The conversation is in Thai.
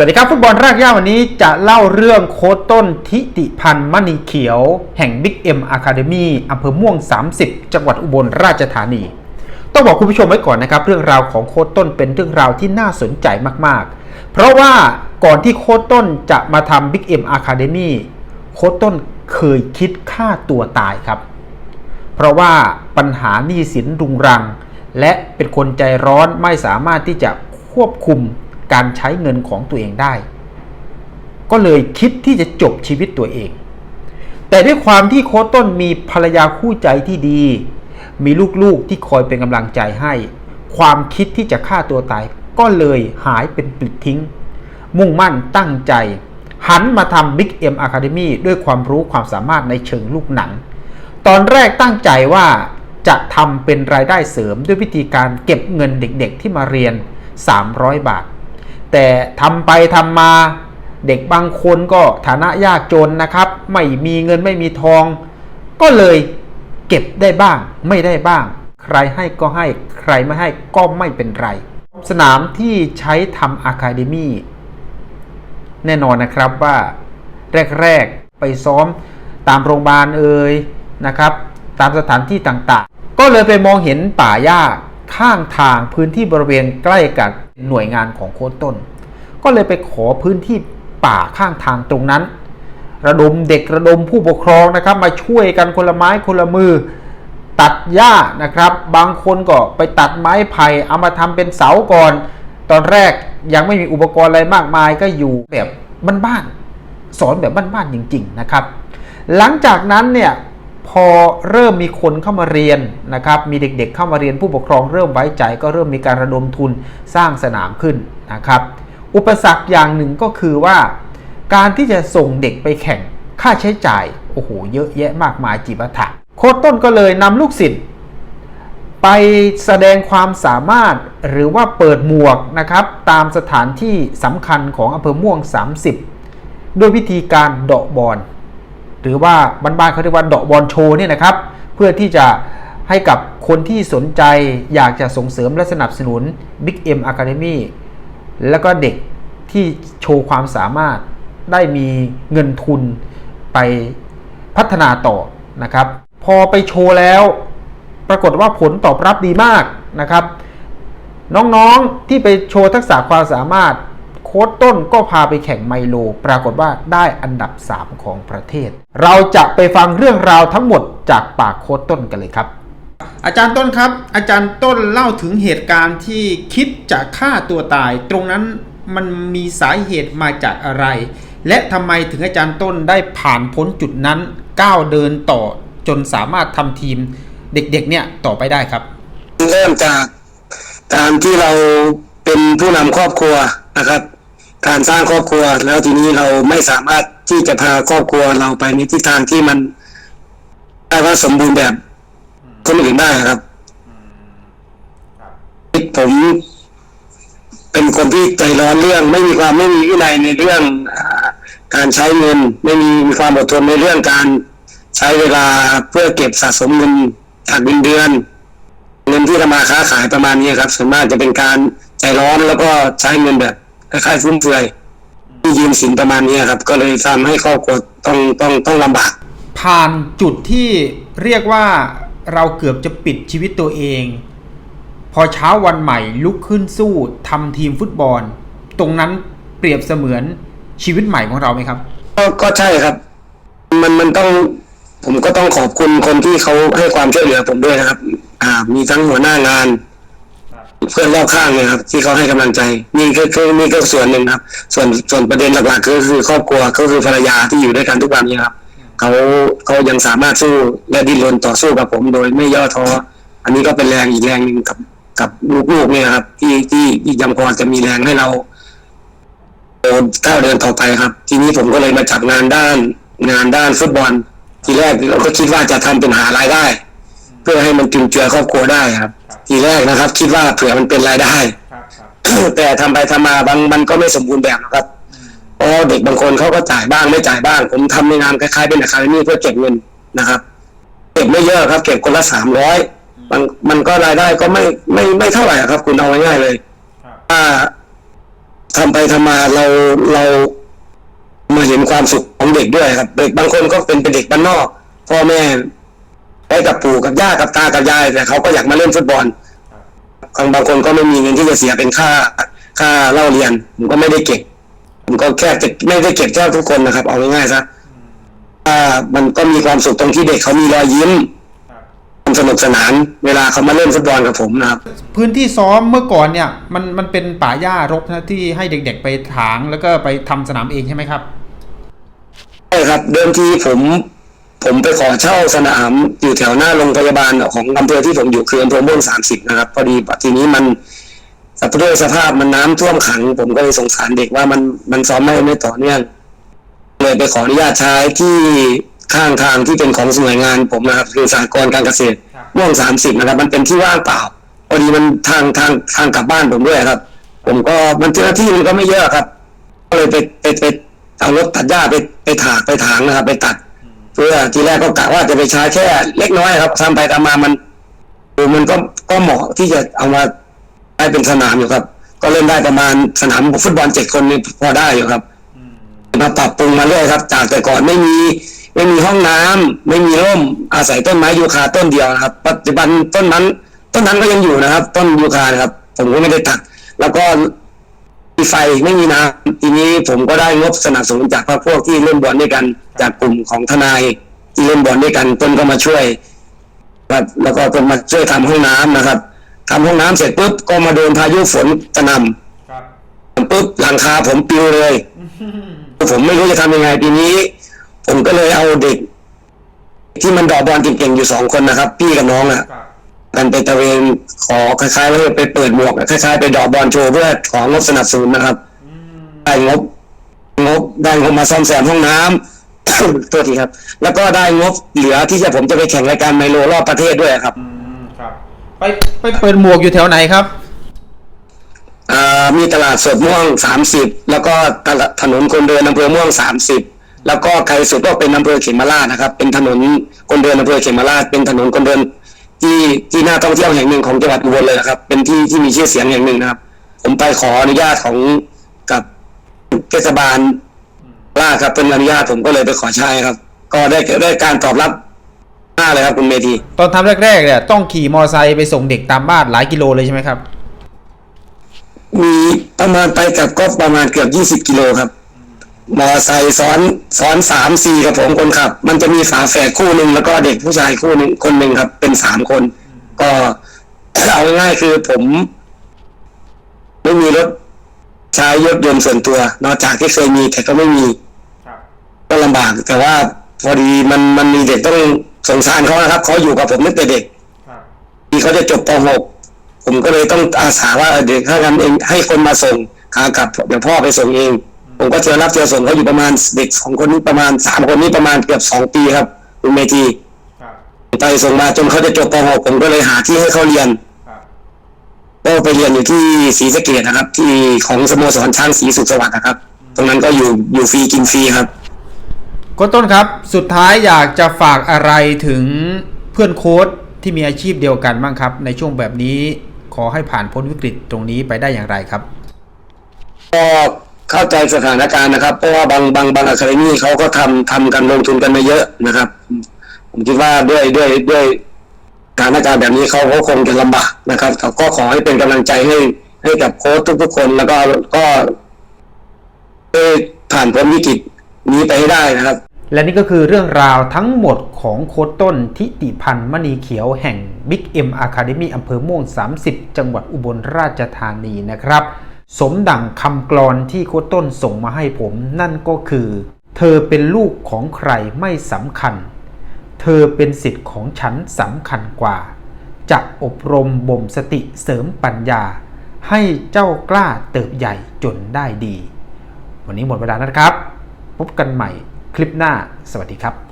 สวัสดีครับ ฟุตบอลรากหญ้าวันนี้จะเล่าเรื่องโค้ชต้นทิติพันธ์มณีเขียว แห่ง Big M Academy อำเภอม่วง 30 จังหวัดอุบลราชธานี ต้องบอกคุณผู้ชมไว้ก่อนนะครับ เรื่องราวของโค้ชต้นเป็นเรื่องราวที่น่าสนใจมากๆ เพราะว่าก่อนที่โค้ชต้นจะมาทำ Big M Academy โค้ชต้นเคยคิดฆ่าตัวตายครับ เพราะว่าปัญหาหนี้สินรุงรัง และเป็นคนใจร้อนไม่สามารถที่จะควบคุม การใช้เงินของตัวเองได้ ก็เลยคิดที่จะจบชีวิตตัวเอง แต่ด้วยความที่โค้ชต้นมีภรรยาคู่ใจที่ดี มีลูกๆที่คอยเป็นกำลังใจให้ ความคิดที่จะฆ่าตัวตาย ก็เลยหายเป็นปลิดทิ้ง มุ่งมั่นตั้งใจ หันมาทำ Big M Academy ด้วยความรู้ความสามารถในเชิงลูกหนัง ตอนแรกตั้งใจว่าจะทำเป็นรายได้เสริมด้วยวิธีการเก็บเงินเด็กๆที่มาเรียน 300 บาท แต่ทำไปทำมาเด็กบางคนก็ฐานะยากจนนะครับ ไม่มีเงินไม่มีทอง ก็เลยเก็บได้บ้าง ไม่ได้บ้าง ใครให้ก็ให้ใครไม่ให้ก็ไม่เป็นไร สนามที่ใช้ทำอะคาเดมี่แน่นอนนะครับว่าแรก ๆ ไปซ้อมตามโรงพยาบาลเอ่ยนะครับ ตามสถานที่ต่างๆ ก็เลยไปมองเห็นป่าหญ้าข้างทางพื้นที่บริเวณใกล้กับ หน่วยงานของโค้ชต้น ก็เลยไปขอพื้นที่ป่าข้างทางตรงนั้น ระดมเด็กระดมผู้ปกครองนะครับ มาช่วยกันคนละไม้คนละมือ ตัดหญ้านะครับ บางคนก็ไปตัดไม้ไผ่เอามาทำเป็นเสาก่อน ตอนแรกยังไม่มีอุปกรณ์อะไรมากมายก็อยู่แบบบ้านๆสอนแบบบ้านๆจริง ๆ นะครับ หลังจากนั้นเนี่ย พอเริ่มมีคนเข้ามาเรียนนะครับมีเด็กๆเข้ามาเรียนผู้ปกครองเริ่มไว้ใจ ก็เริ่มมีการระดมทุนสร้างสนามขึ้นนะครับอุปสรรคอย่างหนึ่งก็คือว่า การที่จะส่งเด็กไปแข่งค่าใช้จ่ายโอ้โหเยอะแยะมากมายจิปาถะโค้ชต้นก็เลยนำลูกศิษย์ไปแสดงความสามารถหรือว่าเปิดหมวกนะครับตามสถานที่สำคัญของอำเภอม่วง 30 ด้วยวิธีการเดาะบอล รือว่าบ้านๆเขาเรียกว่าดาะบอลโชว์เนี่ยนะครับ เพื่อที่จะให้กับคนที่สนใจอยากจะส่งเสริมและสนับสนุน Big M Academy แล้วก็เด็กที่โชว์ความสามารถได้มีเงินทุนไปพัฒนาต่อนะครับ พอไปโชว์แล้ว ปรากฏว่าผลตอบรับดีมากนะครับ น้องๆที่ไปโชว์ทักษะความสามารถ โค้ดต้นก็พาไปแข่งไมโล ปรากฏว่าได้อันดับ 3 ของประเทศ เราจะไปฟังเรื่องราวทั้งหมดจากปากโค้ดต้นกันเลยครับ อาจารย์ต้นครับ อาจารย์ต้นเล่าถึงเหตุการณ์ที่คิดจะฆ่าตัวตาย ตรงนั้นมันมีสาเหตุมาจากอะไร และทำไมถึงอาจารย์ต้นได้ผ่านพ้นจุดนั้นก้าวเดินต่อจนสามารถทำทีมเด็กๆเนี่ยต่อไปได้ครับ เริ่มจากการที่เราเป็นผู้นำครอบครัวนะครับ การสร้างครอบครัว แล้วทีนี้เราไม่สามารถที่จะพาครอบครัวเราไปในทิศทางที่มันได้ว่าสมบูรณ์แบบคนอื่นได้ครับผมเป็นคนที่ใจร้อนเรื่อง ไม่มีความไม่มีวินัยในเรื่องอการใช้เงิน ไม่มีมีความอดทนในเรื่องการใช้เวลาเพื่อเก็บสะสมเงินจากเงินเดือน เงินที่ทำมาค้าขายประมาณนี้ครับส่วนมากจะเป็นการใจร้อนแล้วก็ใช้เงินแบบ คล้ายๆฟุ่มเฟือยที่ยืมสินประมาณนี้ครับ ก็เลยทำให้ครอบครัวต้องต้องต้องลำบาก ผ่านจุดที่เรียกว่าเราเกือบจะปิดชีวิตตัวเอง พอเช้าวันใหม่ลุกขึ้นสู้ทำทีมฟุตบอล ตรงนั้นเปรียบเสมือนชีวิตใหม่ของเราไหมครับก็ก็ใช่ครับ มันมันต้องผมก็ต้องขอบคุณคนที่เขาให้ความช่วยเหลือผมด้วยนะครับ อ่า มีทั้งหัวหน้างาน เพื่อนรอบข้างเลยครับ ที่เขาให้กำลังใจนี่ก็คือนี่ก็ส่วนหนึ่งครับ ส่วนส่วนประเด็นหลักๆก็คือครอบครัวก็คือภรรยาที่อยู่ด้วยกันทุกวันนี้ครับเขาเขายังสามารถสู้และดิ้นรนต่อสู้กับผมโดยไม่ย่อท้ออันนี้ก็เป็นแรงอีกแรงหนึ่งกับกับลูกๆเนี่ยครับ ที่ที่ที่ยังพอจะมีแรงให้เราเดินก้าวเดินต่อไปครับ ทีนี้ผมก็เลยมาจับงานด้าน งานด้านฟุตบอลทีแรกเราก็คิดว่าจะทำเป็นหารายได้ เพื่อให้มันจุนเจือครอบครัวได้ครับ ทีแรกนะครับ คิดว่าเผื่อมันเป็นรายได้แต่ทำไปทำมาบางมันก็ไม่สมบูรณ์แบบนะครับเพราะเด็กบางคนเขาก็จ่ายบ้างไม่จ่ายบ้าง ผมทำในงานคล้ายๆเป็นอะคาเดมี่เพื่อเก็บเงินนะครับ เก็บไม่เยอะครับ เก็บคนละสามร้อยมันมันก็รายได้ก็ไม่ไม่ไม่เท่าไหร่ครับ คุณเอาง่ายๆเลยถ้าทำไปทำมาเราเรามาเห็นความสุขของเด็กด้วยครับ เด็กบางคนก็เป็นเป็นเด็กบ้านนอกพ่อแม่ ไปกับปู่กับย่ากับตากับยายแต่เขาก็อยากมาเล่นฟุตบอลบางบางคนก็ไม่มีเงินที่จะเสียเป็นค่าค่าเล่าเรียนผมก็ไม่ได้เก็บผมก็แค่จะไม่ได้เก็บแค่ทุกคนนะครับ เอาง่ายๆซะอ่ามันก็มีความสุขตรงที่เด็กเขามีรอยยิ้มความสนุกสนานเวลาเขามาเล่นฟุตบอลกับผมนะครับพื้นที่ซ้อมเมื่อก่อนเนี่ย มันมันเป็นป่าหญ้ารกนะที่ให้เด็ก ๆ ไปถางแล้วก็ไปทำสนามเองใช่ไหมครับใช่ครับ เดิมทีผม ผมไปขอเช่าสนามอยู่แถวหน้าโรงพยาบาลของอำเภอที่ผมอยู่คืออำเภอม่วงสามสิบนะครับพอดีทีนี้มันด้วยสภาพมันน้ำท่วมขัง ผมก็เลยสงสารเด็กว่ามันมันซ้อมไม่ไม่ต่อเนื่องเลยไปขออนุญาตใช้ที่ข้างทางที่เป็นของหน่วยงานผมนะครับคือสหกรณ์การเกษตรครับม่วงสามสิบนะครับ มันเป็นที่ว่างเปล่าพอดีมันทางทางทางกลับบ้านผมด้วยครับ ผมก็มันเจ้าหน้าที่มันก็ไม่เยอะครับ ก็เลยไปไปไปเอารถตัดหญ้าไปไปถากไปถางนะครับ ไปตัด เพื่อทีแรกก็กะว่าจะไปใช้แค่เล็กน้อยครับทำไปทำมามันมันก็ก็เหมาะที่จะเอามาได้เป็นสนามอยู่ครับ ก็เล่นได้ประมาณสนามฟุตบอลเจ็ดคนนี่พอได้อยู่ครับมาปรับปรุงมาเรื่อยครับ จากแต่ก่อนไม่มี ไม่มีห้องน้ำไม่มีร่มอาศัยต้นไม้ยูคาต้นเดียวนะครับ ปัจจุบันต้นนั้น ต้นนั้นก็ยังอยู่นะครับ ต้นยูคานะครับ ผมก็ไม่ได้ตัดแล้วก็ มีไฟไม่มีน้ำทีนี้ผมก็ได้งบสนับสนุนจากพรรคพวกที่เล่นบอลด้วยกัน จากกลุ่มของทนายที่เล่นบอลด้วยกันต้นก็มาช่วยครับแล้วก็ต้นมาช่วยทำห้องน้ำนะครับทำห้องน้ำเสร็จปุ๊บก็มาโดนพายุฝนกระหนำครับปุ๊บหลังคาผมปลิวเลย ผมไม่รู้จะทำยังไงทีนี้ ผมก็เลยเอาเด็ก ที่มันเดอกบอลเก่งๆอยู่สองคนนะครับ พี่กับน้องอะ ครับกันไปตะเวนขอคล้ายๆว่าไปเปิดหมวกอะคล้ายๆไปเดอกบอลโชว์เพื่อของงบสนับสนุนนะครับได้งบงบได้งบมาซ่อมแซมห้องน้ำตัวทีครับ แล้วก็ได้งบเหลือที่จะผมจะไปแข่งรายการไมโลรอบประเทศด้วยครับอืมครับ ไปไปเปิดหมวกอยู่แถวไหนครับอ่ามีตลาดสดม่วงสามสิบแล้วก็ตลาดถนนคนเดินอำเภอม่วงสามสิบแล้วก็ไกลสุดก็เป็นอำเภอเขมราชนะครับ เป็นถนนคนเดินอำเภอเขมราชเป็นถนนคนเดิน ที่ที่น่าท่องเที่ยวแห่งหนึ่งของจังหวัดอุบลเลยนะครับ เป็นที่ที่มีชื่อเสียงแห่งหนึ่งนะครับ ผมไปขออนุญาตของกับเทศบาลราชครับเป็นอนุญาตผมก็เลยไปขอใช้ครับ ก็ได้ได้การตอบรับมากเลยครับคุณเมธีตอนทำแรกๆเนี่ยต้องขี่มอไซค์ไปส่งเด็กตามบ้านหลายกิโลเลยใช่ไหมครับ มีประมาณไปกลับก็ประมาณเกือบยี่สิบ20กิโลครับ มอไซค์ซ้อนซ้อนสามสี่กับผมคนขับ มันจะมีฝาแฝดคู่หนึ่งแล้วก็เด็กผู้ชายคู่หนึ่งคนหนึ่งครับ เป็นสามคน ก็เอาง่ายๆคือผม ไม่มีรถใช้รถยนต์ส่วนตัวนอกจากที่เคยมีแต่ก็ไม่มีครับก็ลำบาก แต่ว่าพอดีมันมันมีเด็กต้องสงสารเขานะครับเขาอยู่กับผมตั้งแต่เด็กครับที่เขาจะจบป .6 ผมก็เลยต้องอาสาว่าเออเด็กถ้างั้นเองให้คนมาส่งขากลับเดี๋ยวพ่อไปส่งเอง ผมก็เที่ยวรับเที่ยวส่งเขาอยู่ประมาณเด็กสองคนนี้ประมาณสามคนนี้ประมาณเกือบสองปีครับคุณเมธีครับไปส่งมาจนเขาจะจบป .6 ผมก็เลยหาที่ให้เขาเรียนครับก็ไปเรียนอยู่ที่ศรีสะเกดนะครับ ที่ของสโมสรช้างศรีสุขสวัสดิ์นะครับ ตรงนั้นก็อยู่อยู่ฟรีกินฟรีครับโค้ชต้นครับ สุดท้ายอยากจะฝากอะไรถึงเพื่อนโค้ชที่มีอาชีพเดียวกันบ้างครับ ในช่วงแบบนี้ขอให้ผ่านพ้นวิกฤตตรงนี้ไปได้อย่างไรครับก็ เข้าใจสถานการณ์นะครับ เพราะว่าบางบางบางอะคาเดมี่เขาก็ทำทำกันลงทุนกันมาเยอะนะครับ ผมคิดว่าด้วยด้วยด้วยสถานการณ์แบบนี้เขาก็คงจะลำบากนะครับแต่ก็ขอให้เป็นกำลังใจให้ให้กับโค้ชทุกๆคนแล้วก็ก็ได้ผ่านพ้นวิกฤตนี้ไปให้ได้นะครับ และนี่ก็คือเรื่องราวทั้งหมดของโค้ชต้นทิติพันธ์มณีเขียวแห่ง Big M Academy อำเภอม่วง 30 จังหวัดอุบลราชธานีนะครับ สมดั่งคำกลอนที่โคต้นส่งมาให้ผม นั่นก็คือ เธอเป็นลูกของใครไม่สำคัญ เธอเป็นสิทธิ์ของฉันสำคัญกว่า จะอบรมบ่มสติเสริมปัญญา ให้เจ้ากล้าเติบใหญ่จนได้ดี วันนี้หมดเวลาแล้วครับ พบกันใหม่คลิปหน้า สวัสดีครับ